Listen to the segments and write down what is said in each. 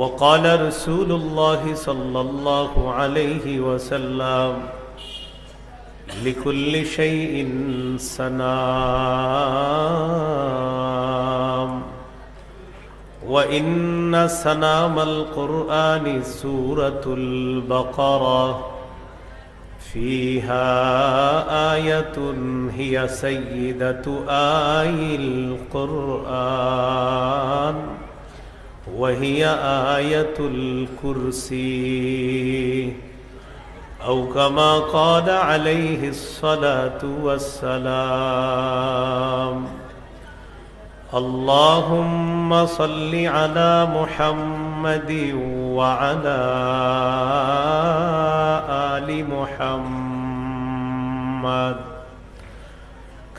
وقال رسول الله صلى الله عليه وسلم لكل شيء سنام. وإن سنام القرآن سورة البقرة فيها آية هي سيدة آي القرآن. وهي آية الكرسي. أو كما قال عليه الصلاة والسلام اللهم صل على محمد وعلى آل محمد.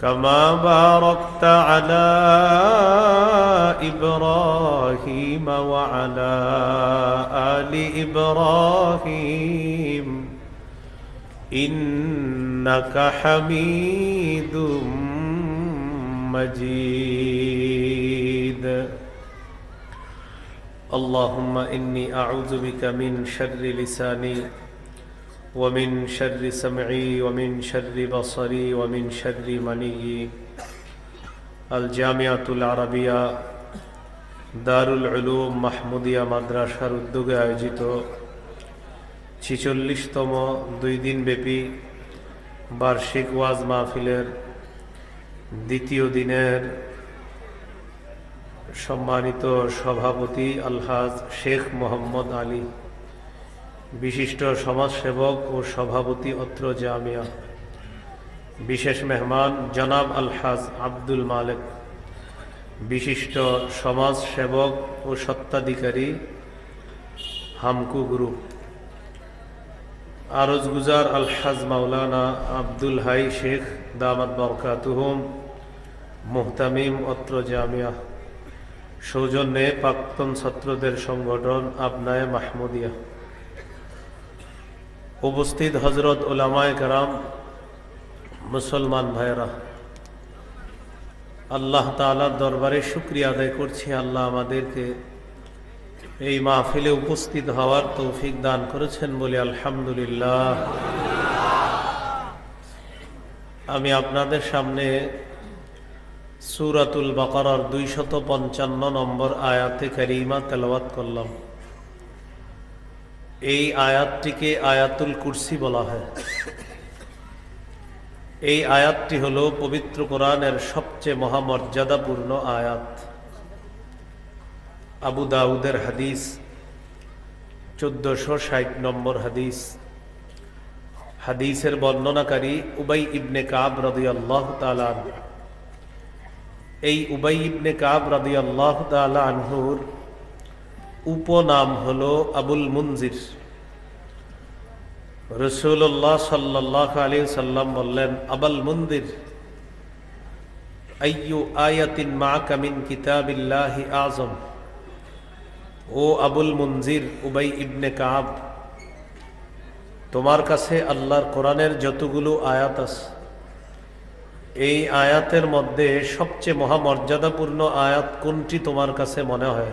كما باركت على إبراهيم وعلى آل إبراهيم. إنك حميد مجيد. اللهم إني أعوذ بك من شر لساني ومن شر سمعي ومن شر بصري ومن شر مني الجامعة العربية দারুল উলুম মাহমুদিয়া মাদ্রাসার উদ্যোগে আয়োজিত ছিচল্লিশতম দুই দিন ব্যাপী বার্ষিক ওয়াজ মাহফিলের দ্বিতীয় দিনের সম্মানিত সভাপতি আলহাজ শেখ মোহাম্মদ আলী বিশিষ্ট সমাজসেবক ও সভাপতি অত্র জামিয়া। বিশেষ মেহমান জনাব আলহাজ আব্দুল মালেক। বিশিষ্ট সমাজসেবক ও সত্ত্বাধিকারী হামকু গ্রুপ আরজ গুজার আলহাজ মাওলানা আব্দুল হাই শেখ দামাত বরকাতুহম, মুহতামিম অত্র জামিয়া। সৌজন্যে প্রাক্তন ছাত্রদের সংগঠন আপনায় মাহমুদিয়া। উপস্থিত হজরত ওলামায় কারাম, মুসলমান ভাইরা আল্লাহ তালার দরবারে শুক্রিয়া আদায় করছি। আল্লাহ আমাদেরকে এই মাহফিলে উপস্থিত হওয়ার তৌফিক দান করেছেন বলে আলহামদুলিল্লাহ। আমি আপনাদের সামনে সুরাতুল বাকারার দুইশত পঞ্চান্ন নম্বর আয়াতে কারিমা তেলাওয়াত করলাম। এই আয়াতটিকে আয়াতুল কুরসি বলা হয়। এই আয়াতটি হল পবিত্র কোরআনের সবচেয়ে মহামর্যাদাপূর্ণ আয়াত। আবু দাউদের হাদিস, চোদ্দশো ষাট নম্বর হাদিস। হাদিসের বর্ণনাকারী উবাই ইবনে কাব রদি আল্লাহ তালান এই উবাই ইবনে কাব রদি আল্লাহ তালানহুর উপনাম হল আবুল মুনজির। রসুল্লাহ সাল্লাহ আলী সাল্লাম বললেন, আবাল মন্দির আইয়ু আয়াতিন মা কামিন কিতাবিল্লাহি আজম ও আবুল মঞ্জির উবাই ইবনে কাব তোমার কাছে আল্লাহর কোরআনের যতগুলো আয়াত আছে, এই আয়াতের মধ্যে সবচেয়ে মহামর্যাদাপূর্ণ আয়াত কোনটি তোমার কাছে মনে হয়?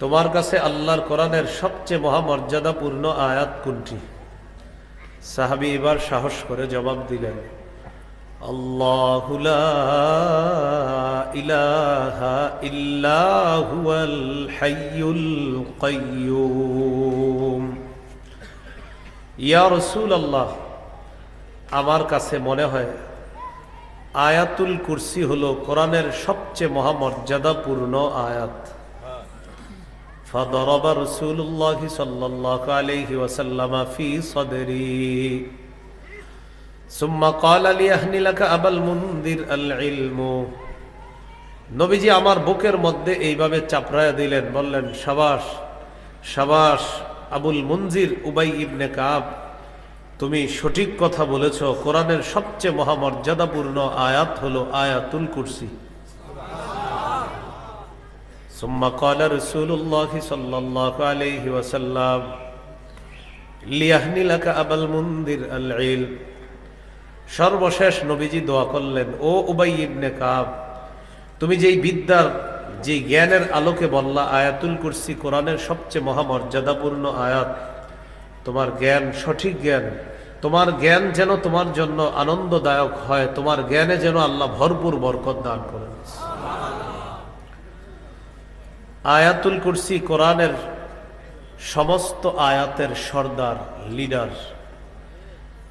তোমার কাছে আল্লাহর কোরআনের সবচেয়ে মহামর্যাদাপূর্ণ আয়াত কোনটি? সাহাবি এবার সাহস করে জবাব দিলেন, আল্লাহু আমার কাছে মনে হয় আয়াতুল কুরসি হলো কোরআনের সবচেয়ে মহামর্যাদাপূর্ণ আয়াত। فضرب رسول الله صلى الله عليه وسلم في صدري ثم قال ليهني لك أبا المنذر العلم নবীজি আমার বুকের মধ্যে এইভাবে চাপড়ায়া দিলেন বললেন সাবাস সাবাস আবুল মঞ্জির উবাই ইবনে কাব তুমি সঠিক কথা বলেছ কোরআনের সবচেয়ে মহামর্যাদাপূর্ণ আয়াত হলো আয়াতুল কুরসি ثم قال رسول الله صلى الله عليه وسلم ليهني لك أبا المنذر العلم সর্বশেষ নবীজি দোয়া করলেন ও উবাই ইবনে কাব তুমি যেই বিদ্যার যে জ্ঞানের আলোকে বললা আয়াতুল কুরসি কোরআনের সবচেয়ে মহামর্যাদাপূর্ণ আয়াত তোমার জ্ঞান সঠিক জ্ঞান তোমার জ্ঞান যেন তোমার জন্য আনন্দদায়ক হয় তোমার জ্ঞানে যেন আল্লাহ ভরপুর বরকত দান করেন আয়াতুল কুরসি কোরআনের সমস্ত আয়াতের সর্দার লিডার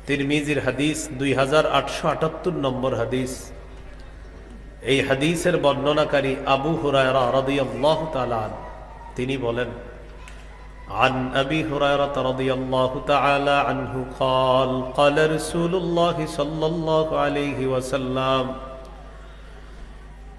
তিরমিজির হাদিস দুই হাজার আটশো আটাত্তর নম্বর হাদিস এই হাদিসের বর্ণনাকারী আবু হুরায়রা রাদিয়াল্লাহু তাআলা তিনি বলেন عن أبي هريرة رضي الله تعالى عنه قال قال رسول الله صلى الله عليه وسلم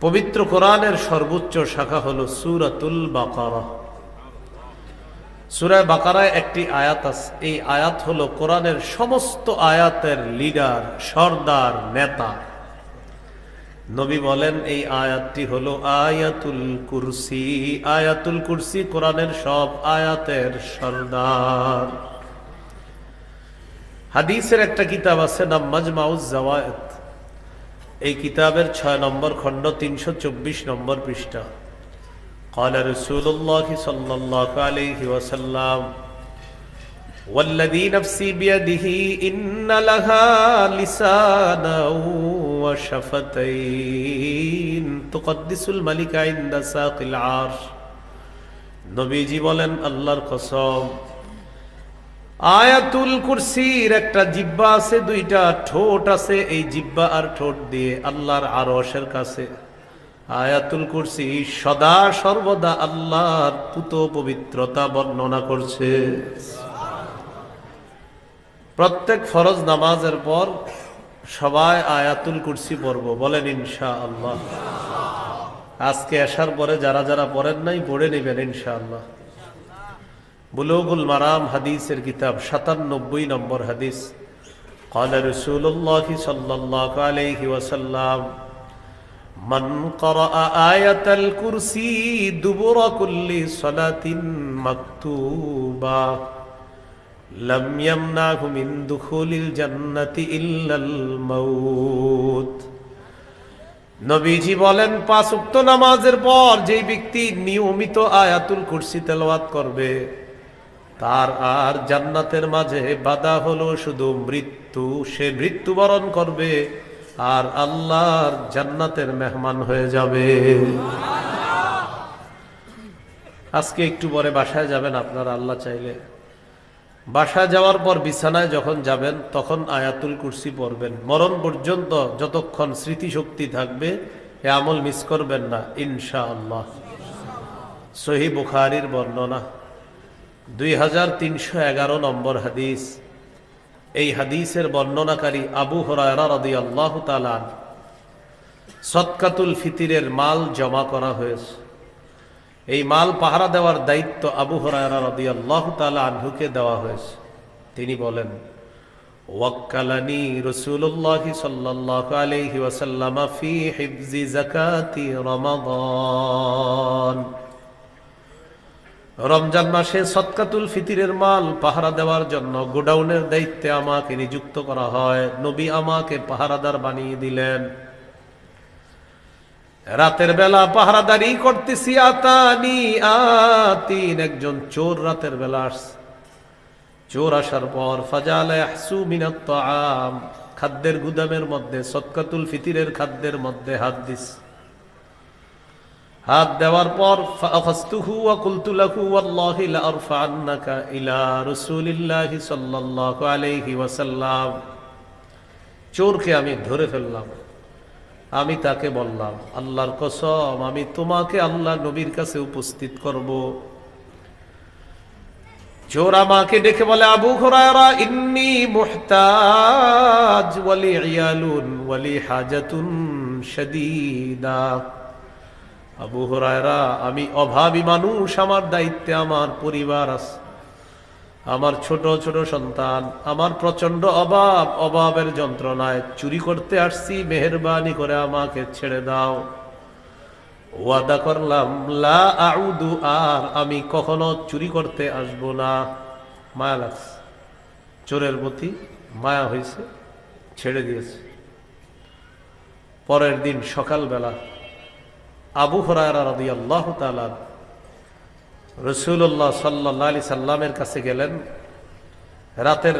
পবিত্র কোরআনের সর্বোচ্চ শাখা হল সুরাতুল বাকারা। সুরায় বাকারায় একটি আয়াত আছে। এই আয়াত হল কোরআনের সমস্ত আয়াতের লিডার, সর্দার, নেতা। নবী বলেন, এই আয়াতটি হলো আয়াতুল কুরসি। আয়াতুল কুরসি কোরআনের সব আয়াতের সর্দার। হাদিসের একটা কিতাব আছে নাম মাজমাউজ জাওয়ায়েত এই কিতাবের ছয় নম্বর খণ্ড তিনশো চব্বিশ নম্বর পৃষ্ঠা قال رسول الله صلى الله عليه وسلم والذي نفسي بيده إن لها لسانا وشفتين تقدس الملك عند ساق العرش নবীজি বলেন আল্লাহর কসম আয়াতুল কুরসির একটা জিব্বা আছে, দুইটা ঠোঁট আছে, এই জিব্বা আর ঠোঁট দিয়ে আল্লাহর আরশের কাছে। আয়াতুল কুরসি সদা সর্বদা আল্লাহর পুত পবিত্রতা বর্ণনা করছে। প্রত্যেক ফরজ নামাজের পর সবাই আয়াতুল কুরসি পড়ব, বলেন ইনশা আল্লাহ আজকে আসার পরে যারা যারা পড়েন নাই, পড়ে নেবেন ইনশা আল্লাহ বুলুগুল মারাম হাদিসের কিতাব সাতানব্বই নম্বর হাদিস قال رسول الله صلى الله عليه وسلم من قرأ آية الكرسي دبر كل صلاة مكتوبة لم يمنعه من دخول الجنة إلا الموت নবীজি বলেন পাঁচ উক্ত নামাজের পর যেই ব্যক্তি নিয়মিত আয়াতুল কুরসি তেলাওয়াত করবে তার আর জান্নাতের মাঝে বাধা হলো শুধু মৃত্যু। সে মৃত্যুবরণ করবে আর আল্লাহর জান্নাতের মেহমান হয়ে যাবে। আজকে একটু পরে বাসায় যাবেন আপনারা, আল্লাহ চাইলে। বাসায় যাওয়ার পর বিছানায় যখন যাবেন, তখন আয়াতুল কুরসি পড়বেন। মরণ পর্যন্ত যতক্ষণ স্মৃতিশক্তি থাকবে, এ আমল মিস করবেন না ইনশা আল্লাহ সহি বুখারির বর্ণনা। দুই হাজার তিনশো এগারো নম্বর হাদিস। এই হাদিসের বর্ণনাকারী আবু হরায়রা রদি আল্লাহ তালান সৎকাতুল ফিতিরের মাল জমা করা হয়েছে। এই মাল পাহারা দেওয়ার দায়িত্ব আবু হরায়রা রদি আল্লাহ তালা আনহুকে দেওয়া হয়েছে। তিনি বলেন, ওয়াক্কালানি রসুল্লাহ সাল্লাহ আলহি ওয়াসাল্লামা ফি হিফজি জাকাতি রমাদান। রমজান মাসে সৎকাতুল ফিতিরের মাল পাহারা দেওয়ার জন্য গোডাউনের দায়িত্বে আমাকে নিযুক্ত করা হয়। নবী আমাকে পাহারাদার বানিয়ে দিলেন। রাতের বেলা পাহারাদারি করতেছি, আতানি, আতিন, একজন চোর রাতের বেলা আসছে। চোর আসার পর, ফাজালে খাদ্যের গুদামের মধ্যে সৎকাতুল ফিতিরের খাদ্যের মধ্যে হাত দিস হাত দেওয়ার পর ফাখাস্তুহু ওয়া কুলতু লাহু, ওয়াল্লাহি লা আরফা'ন্নাকা ইলা রাসূলিল্লাহি সাল্লাল্লাহু আলাইহি ওয়াসাল্লাম। চোরকে আমি ধরে ফেললাম। আমি তাকে বললাম, আল্লাহর কসম, আমি তোমাকে আল্লাহ নবীর কাছে উপস্থিত করব। চোর আমাকে ডেকে বলে, আবু হুরায়রা, ইন্নি মুহতাজ ওয়ালি ইয়ালুন ওয়ালি হাজাতুন শাদীদা। আবু হুরায়রা, আমি অভাবী মানুষ, আমার দায়িত্বে আমার পরিবার আছে। আমার ছোট ছোট সন্তান, আমার প্রচণ্ড অভাব, অভাবের যন্ত্রণায় চুরি করতে আসছি, মেহরবানি করে আমাকে ছেড়ে দাও। ওয়াদা করলাম, লা আউদু আর, আমি কখনো চুরি করতে আসব না। মায়া লাগছে। চোরের প্রতি মায়া হয়েছে, ছেড়ে দিয়েছে। পরের দিন সকালবেলা আবু হরায়রা আল্লাহ রসুল্লাহ সাল্লাহ সাল্লামের কাছে গেলেন। রাতের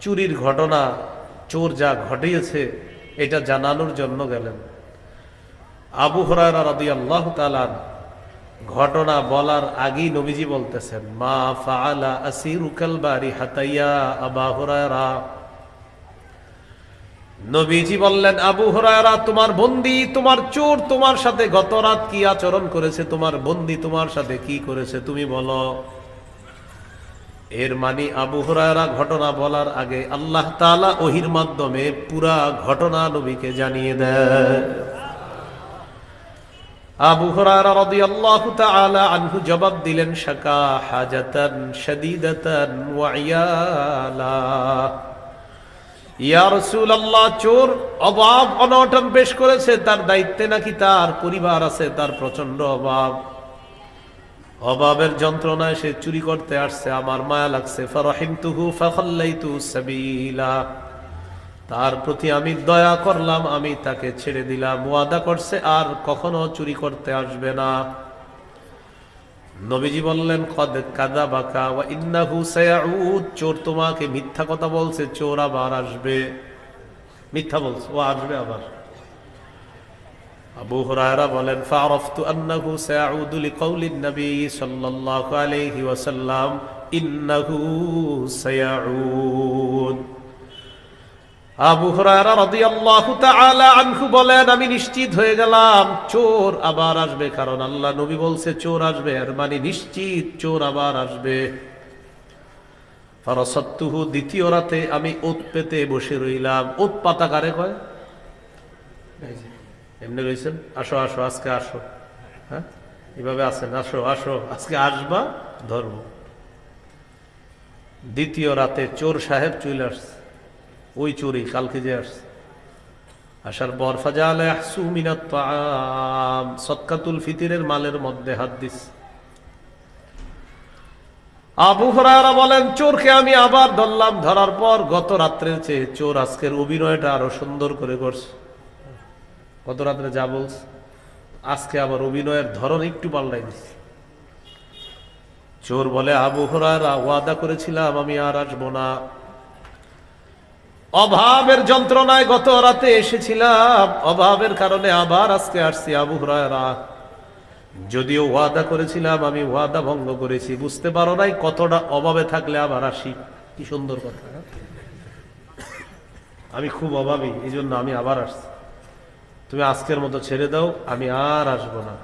চুরির ঘটনা, চোর যা ঘটিয়েছে, এটা জানানোর জন্য গেলেন। আবু হরায়রা রাদি আল্লাহ তালান ঘটনা বলার আগেই নবীজি বলতেছেন, মা ফাআলা আসিরুকাল বাড়ি হাতাইয়া আবা হুরায়রা। নবীজি বললেন, আবু হরায়রা, তোমার বন্দি, তোমার চোর তোমার সাথে গত রাত কি আচরণ করেছে? তোমার বন্দি তোমার সাথে কি করেছে? তুমি বলো। এর মানে আবু হরায়রা ঘটনা বলার আগে আল্লাহ তাআলা ওহির মাধ্যমে পুরা ঘটনা নবীকে জানিয়ে দেয় আবু হুরায়রা রাদিয়াল্লাহু তাআলা আনহু জবাব দিলেন, শাকা হাজাতান শাদীদাতান ওয়া ইয়ালা। চোর, অভাব, অনটন পেশ করেছে, তার দায়িত্বে নাকি তার পরিবার আছে, তার প্রচণ্ড অভাব। অভাবের যন্ত্রণায় সে চুরি করতে আসছে, আমার মায়া লাগছে তার প্রতি আমি দয়া করলাম, আমি তাকে ছেড়ে দিলাম, ওয়াদা করছে, আর কখনো চুরি করতে আসবে না। নবীজি বললেন, কদ কাদা বাকা ওয়া ইন্নাহু সায়াউদ। চোর তোমাকে মিথ্যা কথা বলছে, চোর আবার আসবে। মিথ্যা বলছে, ও আসবে আবার। আবু হুরায়রা বলেন ফারাফতু আন্নাহু সায়াউদু লিকাউলিন নবী সাল্লাল্লাহু আলাইহি ওয়াসাল্লাম ইন্নাহু সায়াউদ। আবু আনহু বলেন, আমি নিশ্চিত হয়ে গেলাম, চোর আবার আসবে, কারণ আল্লাহ নবী বলছে, চোর আসবে আর মানে নিশ্চিত চোর আবার আসবে। ফারাসাত্তুহু, দ্বিতীয় রাতে আমি ওত পেতে বসে রইলাম। ওত পাতা কারে কয়? এমনি রয়েছেন আসো আসো, আজকে আসো। হ্যাঁ? এভাবে আছেন? আসো আসো, আজকে আসবা ধর্ম। দ্বিতীয় রাতে চোর সাহেব চলে আসছে। ওই চোরই কালকে যে আসছে। আসার পর ফাজাল সৎকাতুল ফিতিরের মালের মধ্যে হাত দিস। আবু হরারা বলেন, চোরকে আমি আবার ধরলাম। ধরার পর গত রাত্রের চেয়ে চোর আজকের অভিনয়টা আরও সুন্দর করে করছে। গত রাত্রে যা বলছে, আজকে আবার অভিনয়ের ধরন একটু পাল্টাই দিচ্ছে চোর বলে, আবু হরারা ওয়াদা করেছিলাম আমি আর আসব না। অভাবের যন্ত্রণায় গত রাতে এসেছিলাম। অভাবের কারণে আবার আজকে আসছি আবু হরারা যদিও ওয়াদা করেছিলাম, আমি ওয়াদা ভঙ্গ করেছি। বুঝতে পারো নাই কতটা অভাবে থাকলে আবার আসি। কি সুন্দর কথা? আমি খুব অভাবী এই জন্য আমি আবার আসছি। তুমি আজকের মতো ছেড়ে দাও, আমি আর আসব না।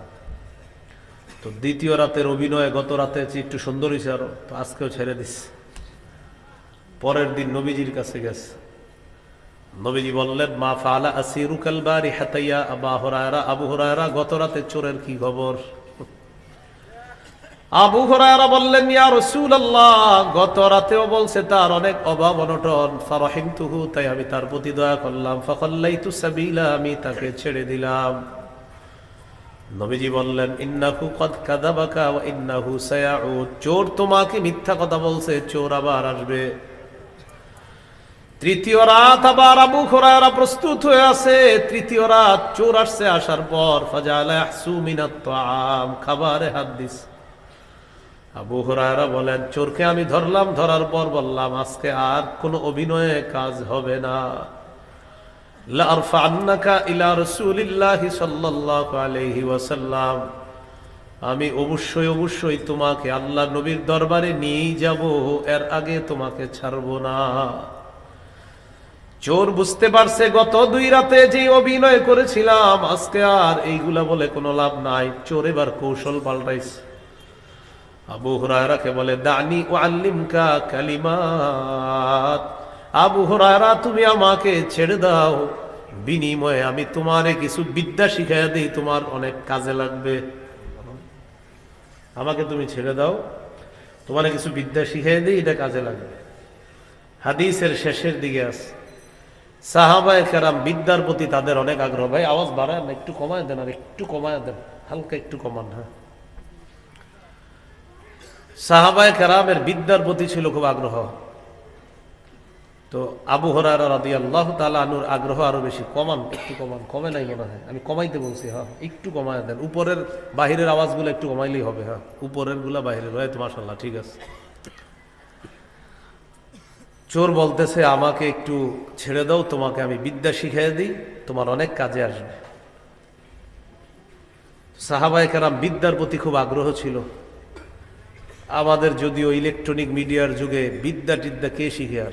তো দ্বিতীয় রাতের অভিনয় গত রাতে একটু সুন্দর হয়েছে আরও তো আজকেও ছেড়ে দিস। পরের দিন নবীজির কাছে গেছে। নবীজি বললেন, মা ফালা আসিরু কালবারি হাতাইয়া আবা হরায়রা। আবু হরায়রা গত রাতে চোরের কি খবর? আবু হরায়রা বললেন, ইয়া রাসূলুল্লাহ। গত রাতেও বলছে, তার অনেক অভাব অনটন। ফারাহিমতুহু, তাই আমি তার প্রতি দয়া করলাম। ফাখাল্লাইতু সাবিলা, আমি তাকে ছেড়ে দিলাম। নবীজি বললেন, ইন্নাহু কদ কাযাবাকা ওয়া ইন্নাহু সায়াউদ চোর তোমাকে মিথ্যা কথা বলছে, চোর আবার আসবে। তৃতীয় রাত আবার আবু খোরারা প্রস্তুত হয়ে আছে। তৃতীয় রাত চোর আসছে আসার পর খাবারে হাত দিস আবু হুরায়রা বলেন, চোরকে আমি ধরলাম, ধরার পর বললাম, আজকে আর কোনো অভিনয়ে কাজ হবে না। আমি অবশ্যই অবশ্যই তোমাকে আল্লাহ নবীর দরবারে নিয়েই যাব, এর আগে তোমাকে ছাড়বো না। চোর বুঝতে পারছে, গত দুই রাতে যে অভিনয় করেছিলাম, আজকে আর এইগুলা বলে কোনো লাভ নাই। চোর এবার কৌশল পাল্টাইছে। আবু হুরায়রাকে বলে, দানি ও আল্লিমকা কালিমাত। আবু হুরায়রা, তুমি আমাকে ছেড়ে দাও। বিনিময়ে আমি তোমারে কিছু বিদ্যা শিখাই দিই, তোমার অনেক কাজে লাগবে। আমাকে তুমি ছেড়ে দাও। তোমার কিছু বিদ্যা শিখাই দিই, এটা কাজে লাগবে। হাদিসের শেষের দিকে আছে সাহাবায় কেরাম বিদ্যার প্রতি তাদের অনেক আগ্রহ। ভাই, আওয়াজ বাড়ায় না একটু কমায় দেন আর একটু কমায় দেন, হালকা একটু কমান হ্যাঁ। সাহাবায় কেরামের বিদ্যার প্রতি ছিল খুব আগ্রহ। তো আবু হরার রাদি আল্লাহ তালা আনুর আগ্রহ আরও বেশি, কমান, একটু কমান, কমে নাই মনে হয়। আমি কমাইতে বলছি হ্যাঁ একটু কমায় দেন। উপরের, বাহিরের আওয়াজগুলো একটু কমাইলেই হবে হ্যাঁ। উপরেরগুলা বাহিরের হয় তো মাসাল্লাহ ঠিক আছে। চোর বলতেছে, আমাকে একটু ছেড়ে দাও, তোমাকে আমি বিদ্যা শিখিয়ে দিই, তোমার অনেক কাজে আসবে। সাহাবাই কারাম বিদ্যার প্রতি খুব আগ্রহ ছিল। আমাদের যদিও ইলেকট্রনিক মিডিয়ার যুগে বিদ্যা টিদ্যা কে শিখে আর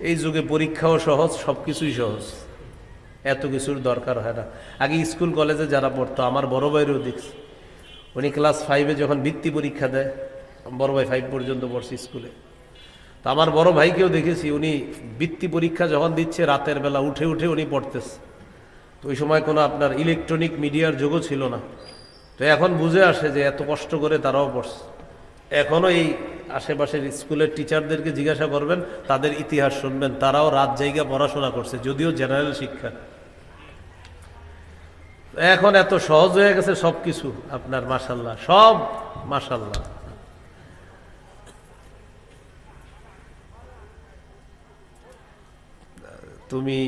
এই যুগে পরীক্ষাও সহজ সব কিছুই সহজ। এত কিছুর দরকার হয় না। আগে স্কুল, কলেজে যারা পড়তো, আমার বড় ভাইয়েরও দেখছি। উনি ক্লাস ফাইভে যখন বৃত্তি পরীক্ষা দেয়, বড় ভাই ফাইভ পর্যন্ত পড়ছে স্কুলে। তা আমার বড় ভাইকেও দেখেছি, উনি বৃত্তি পরীক্ষা যখন দিচ্ছে, রাতের বেলা উঠে উঠে উনি পড়তেছে। তো ওই সময় কোনো আপনার ইলেকট্রনিক মিডিয়ার যুগও ছিল না। তো এখন বুঝে আসে যে এত কষ্ট করে তারাও পড়ছে। এখনও এই আশেপাশের স্কুলের টিচারদেরকে জিজ্ঞাসা করবেন, তাদের ইতিহাস শুনবেন, তারাও রাত জায়গা পড়াশোনা করছে, যদিও জেনারেল শিক্ষা। এখন এত সহজ হয়ে গেছে সব কিছু আপনার মাসাল্লাহ সব মাসাল্লাহ তুমি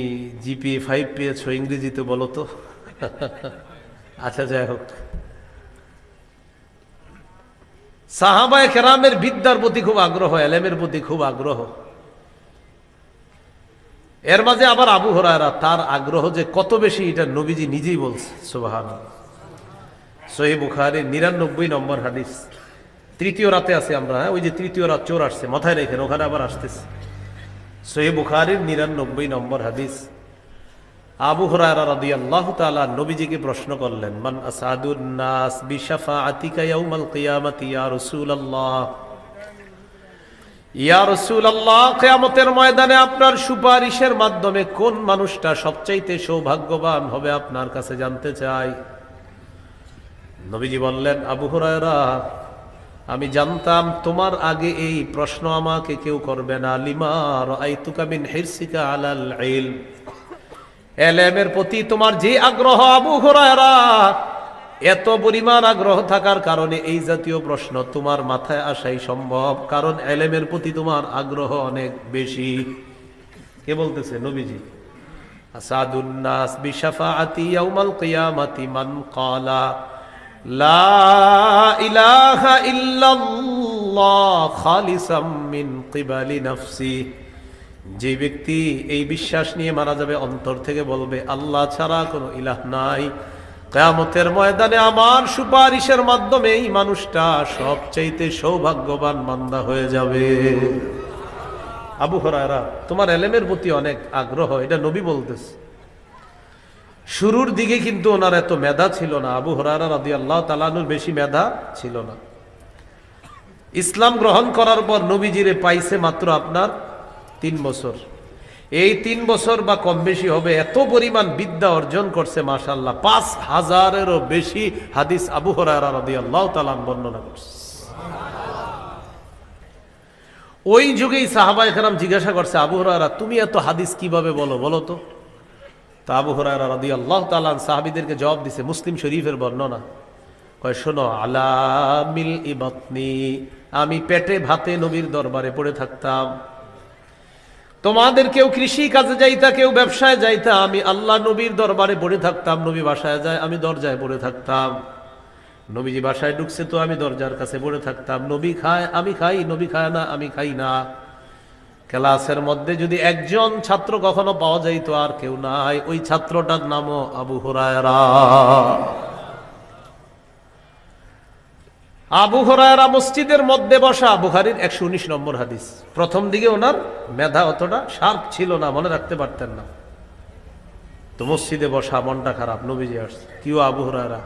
জিপিএ ফাইভ পেয়েছ, ইংরেজিতে বলো তো। আচ্ছা যাই হোক। সাহাবায় কেরামের বিদ্যার প্রতি খুব আগ্রহ, এলেমের প্রতি খুব আগ্রহ। এর মাঝে আবার আবু হরায়রা, তার আগ্রহ যে কত বেশি, এটা নবীজি নিজেই বলছে সোবাহান সহি বুখারি নিরানব্বই নম্বর হাদিস। তৃতীয় রাতে আছে আমরা হ্যাঁ? ওই যে তৃতীয় রাত চোর আসছে, মাথায় রেখেন, ওখানে আবার আসতেছে। সহি বুখারির নিরানব্বই নম্বর হাদিস। আবু রাদিয়াল্লাহু তাআলা নবীজিকে প্রশ্ন করলেন, মান নাস কিয়ামাতি, ইয়া ইয়া ময়দানে আপনার সুপারিশের মাধ্যমে কোন মানুষটা সবচাইতে সৌভাগ্যবান হবে আপনার কাছে জানতে চাই? নবীজি বললেন, আবু হুরায়রা আমি জানতাম তোমার আগে এই প্রশ্ন আমাকে কেউ করবে না। লিমার আইতুকা মিন হিরসিকা আলাল ইলম। এলেমের প্রতি তোমার যে আগ্রহ, আবু এত পরিমাণ আগ্রহ থাকার কারণে এই জাতীয় প্রশ্ন তোমার মাথায় আসাই সম্ভব, কারণ এলেমের প্রতি তোমার আগ্রহ অনেক বেশি। কে বলতেছে? নবীজি। আসাদুন্নাস বিশাফাআতি ইয়াউমাল কিয়ামাতি মান ক্বালা। যে ব্যক্তি এই বিশ্বাস নিয়ে মারা যাবে, অন্তর থেকে বলবে, আল্লাহ ছাড়া কোনো ইলাহ নাই। কেয়ামতের ময়দানে আমার সুপারিশের মাধ্যমে এই মানুষটা সবচাইতে সৌভাগ্যবান মান্দা হয়ে যাবে। আবু হরায়রা, তোমার এলেমের প্রতি অনেক আগ্রহ, এটা নবী বলতেছে। শুরুর দিকে কিন্তু ওনার এত মেধা ছিল না। আবু হরারা রাদি আল্লাহ তালানুর বেশি মেধা ছিল না। ইসলাম গ্রহণ করার পর নবীজিরে পাইছে মাত্র আপনার তিন বছর। এই তিন বছর বা কম বেশি হবে, এত পরিমাণ বিদ্যা অর্জন করছে মাশাল্লাহ পাঁচ হাজারেরও বেশি হাদিস আবু হরারা রাদি আল্লাহ তালান বর্ণনা করছে। ওই যুগেই সাহাবা এখানে জিজ্ঞাসা করছে, আবু হরারা তুমি এত হাদিস কীভাবে বলো? বলো তো। তা আবু হরারা রাদি আল্লাহ তালান সাহাবিদেরকে জবাব দিছে, মুসলিম শরীফের বর্ণনা। কয়, শোনো, আলামিল ইবতনি, আমি পেটে ভাতে নবীর দরবারে পড়ে থাকতাম। তোমাদের কেউ কৃষি কাজে যাইতা, কেউ ব্যবসায় যাইতা, আমি আল্লাহ নবীর দরবারে পড়ে থাকতাম, নবী বাসায় যায়, আমি দরজায় পড়ে থাকতাম। নবীজি বাসায় ঢুকছে তো আমি দরজার কাছে পড়ে থাকতাম। নবী খায়, আমি খাই, নবী খায় না, আমি খাই না। ক্লাসের মধ্যে যদি একজন ছাত্র কখনো পাওয়া যাইতো আর কেউ নাই। ওই ছাত্রটার নামও আবু হুরায়রা। আবু হরায়রা মসজিদের মধ্যে বসা, বুখারির একশো উনিশ নম্বর হাদিস। প্রথম দিকে ওনার মেধা অতটা শার্প ছিল না, মনে রাখতে পারতেন না। তো মসজিদে বসা, মনটা খারাপ, নবীজি আসছে। কিও আবু হরায়রা?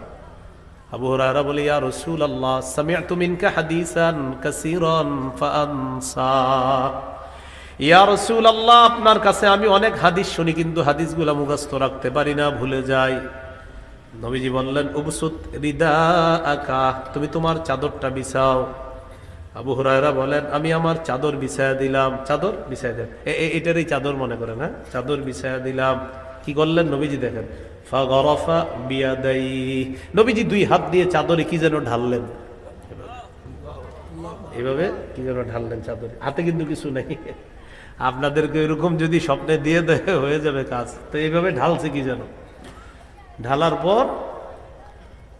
আবু হরায়রা বলে, ইয়া রসুল আল্লাহ সামিআতু মিনকা হাদিসান কাসীরান ফাআনসা। ইয়া রসুল আল্লাহ আপনার কাছে আমি অনেক হাদিস শুনি, কিন্তু হাদিসগুলো মুখস্থ রাখতে পারি না, ভুলে যাই। নবীজি বললেন, উবসুত রিদা আকা তুমি তোমার চাদরটা বিছাও। আবু হুরায়রা বলেন, আমি আমার চাদর বিছায়া দিলাম। চাদর বিছায়া দেন। এটারই চাদর মনে করেন হ্যাঁ? চাদর বিছায়া দিলাম। কি করলেন নবীজি দেখেন? নবীজি দুই হাত দিয়ে চাদরে কি যেন ঢাললেন। এভাবে কি যেন ঢাললেন চাদরে। হাতে কিন্তু কিছু নেই। আপনাদেরকে এরকম যদি স্বপ্নে দিয়ে দেয়, হয়ে যাবে কাজ। তো এইভাবে ঢালছে কি যেন? ঢালার পর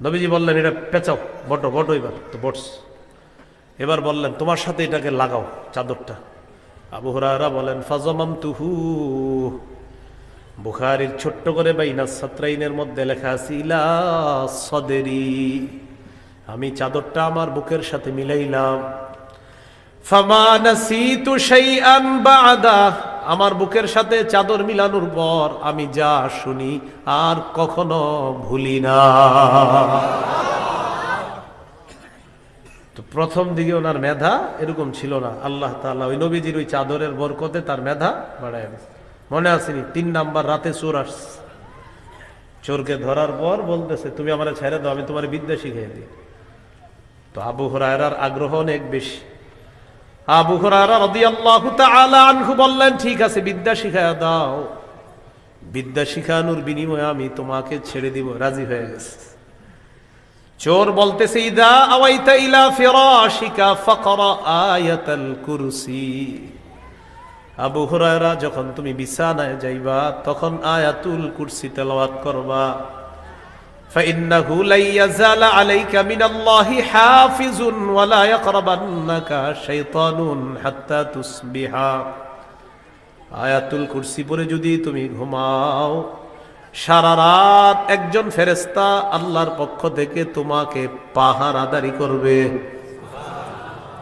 নবীজি বললেন, এটা পেঁচাও, বটো বটো এবার, তো বটস। এবার বললেন, তোমার সাথে এটাকে লাগাও, চাদরটা। আবু হুরায়রা বলেন ফাজমাম তুহু বুখারির ছোট্ট করে বাইনা সাত্রাইনের মধ্যে লেখা আছে, ইলা সদেরি। আমি চাদরটা আমার বুকের সাথে মিলাইলাম। আমার বুকের সাথে চাদর মিলানোর পর আমি যা শুনি আর কখনো ভুলি না। তো প্রথম দিকে ওনার মেধা এরকম ছিল না। আল্লাহ তাআলা ওই নবীজির ওই চাদরের বরকতে তার মেধা বাড়ায়। মনে আসেনি তিন নাম্বার রাতে চোর আসছে। চোরকে ধরার পর বলতেছে, তুমি আমার ছেড়ে দাও, আমি তোমার বিদ্যা শিখিয়ে দিই। তো আবু হরায়রার আগ্রহ অনেক বেশি। আবু হুরায়রা রাদিয়াল্লাহু তাআলা আনহু বললেন, ঠিক আছে, বিদ্যা শিখায়া দাও। বিদ্যা শিখানোর বিনিময়ে আমি তোমাকে ছেড়ে দিব, রাজি হয়ে গেছে। চোর বলতেছে, ইদা আওয়াইতা ইলা ফিরাশিকা ফাকরা আয়াতাল কুরসি। আবু হুরায়রা, যখন তুমি বিছানায় যাইবা, তখন আয়াতুল কুরসি তেলাওয়াত করবা। فإنه لن يزال عليك من الله حافظ ولا يقربنك شيطان حتى تصبح আয়াতুল কুরসি পরে যদি তুমি ঘুমাও সারা রাত একজন ফেরেস্তা আল্লাহর পক্ষ থেকে তোমাকে পাহারাদারি করবে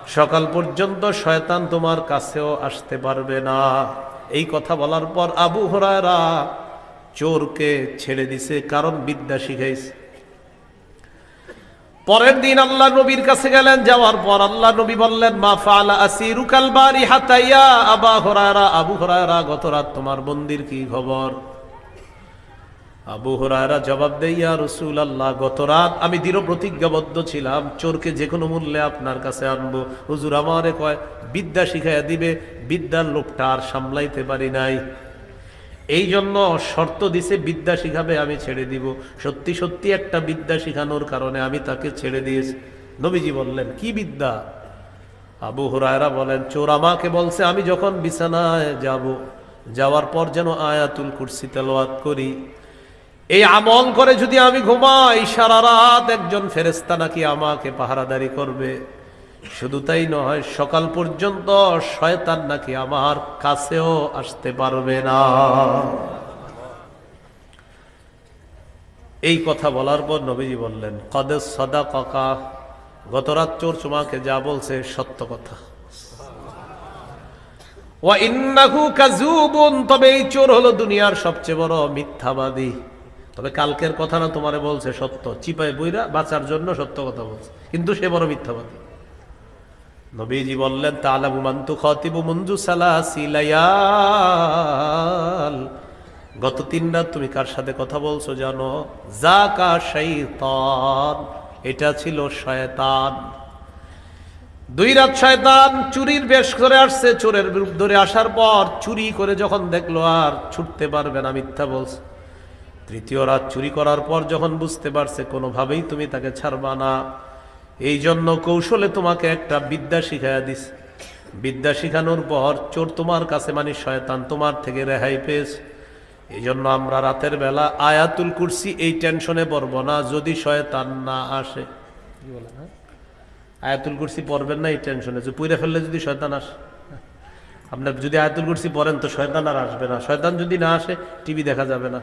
সকাল পর্যন্ত শয়তান তোমার কাছেও আসতে পারবে না এই কথা বলার পর আবু হরায়রা চোরকে ছেড়ে দিছে, কারণ বিদ্যা শিখাইছে। পরের দিন আল্লাহ নবীর কাছে গেলেন, যাওয়ার পর আল্লাহ নবী বললেন তোমার বন্দির কি খবর? আবু হুরায়রা জবাব দেইয়া রসুল আল্লাহ গত আমি দৃঢ় প্রতিজ্ঞাবদ্ধ ছিলাম, চোরকে যে কোনো মূল্যে আপনার কাছে আনব। হুজুর আমারে কয়, বিদ্যা শিখাইয়া দিবে, বিদ্যার লোকটা আর সামলাইতে পারি নাই। এই জন্য শর্ত দিছে, বিদ্যা শিখাবে, আমি ছেড়ে দিব। সত্যি সত্যি একটা বিদ্যা শিখানোর কারণে আমি তাকে ছেড়ে দিয়েছি। নবীজি বললেন, কি বিদ্যা? আবু হুরায়রা বলেন, চোর আমাকে বলছে, আমি যখন বিছানায় যাব, যাওয়ার পর যেন আয়াতুল কুরসি তেলাওয়াত করি। এই আমল করে যদি আমি ঘুমাই, সারা রাত একজন ফেরেস্তা নাকি আমাকে পাহারাদারি করবে। শুধু তাই নয়, সকাল পর্যন্ত শয়তান নাকি আমার কাছেও আসতে পারবে না। এই কথা বলার পর নবীজি বললেন, কদে সদা কাকা গত রাত চোর যা বলছে, সত্য কথা। তবে এই চোর হলো দুনিয়ার সবচেয়ে বড় মিথ্যাবাদী। তবে কালকের কথা না তোমারে বলছে সত্য, চিপায় বইরা বাঁচার জন্য সত্য কথা বলছে। কিন্তু সে বড় মিথ্যাবাদী। নবীজি বললেন, তালাবু মান্তু খতিবু মঞ্জু সালাসিলায়াল গত তিন রাত তুমি কার সাথে কথা বলছো জানো? জাকা শৈতান এটা ছিল শয়তান। দুই রাত শয়তান চুরির বেশ করে আসছে, চোরের ধরে আসার পর চুরি করে যখন দেখল, আর ছুটতে পারবে না মিথ্যা বলছে। তৃতীয় রাত চুরি করার পর যখন বুঝতে পারছে, কোনোভাবেই তুমি তাকে ছাড়বা না। এই জন্য কৌশলে তোমাকে একটা বিদ্যা শিখাইয়া দিস। বিদ্যা শিখানোর পর চোর তোমার কাছে মানে শয়তান তোমার থেকে রেহাই পেয়েছে। এই জন্য আমরা রাতের বেলা আয়াতুল কুরসি এই টেনশনে পড়ব না, যদি শয়তান না আসে। আয়াতুল কুরসি পড়বেন না এই টেনশনে, যে পুইরে ফেললে যদি শয়তান আসে। আপনার যদি আয়াতুল কুরসি পড়েন তো শয়তান আর আসবে না। শয়তান যদি না আসে, টিভি দেখা যাবে না।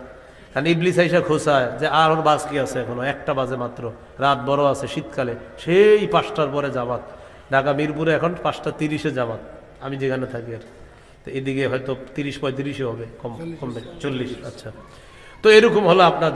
কারণ ইবলিস আইসা খোসায় যে আর ওর বাস কি আছে এখনও? একটা বাজে মাত্র। রাত বড় আছে শীতকালে। সেই পাঁচটার পরে জামাত। ঢাকা মিরপুরে এখন পাঁচটা তিরিশে জামাত। আমি যেখানে থাকি আর। তো এদিকে হয়তো তিরিশ পঁয়ত্রিশে হবে কম কমবে। চল্লিশ আচ্ছা। তো এরকম হলো আপনার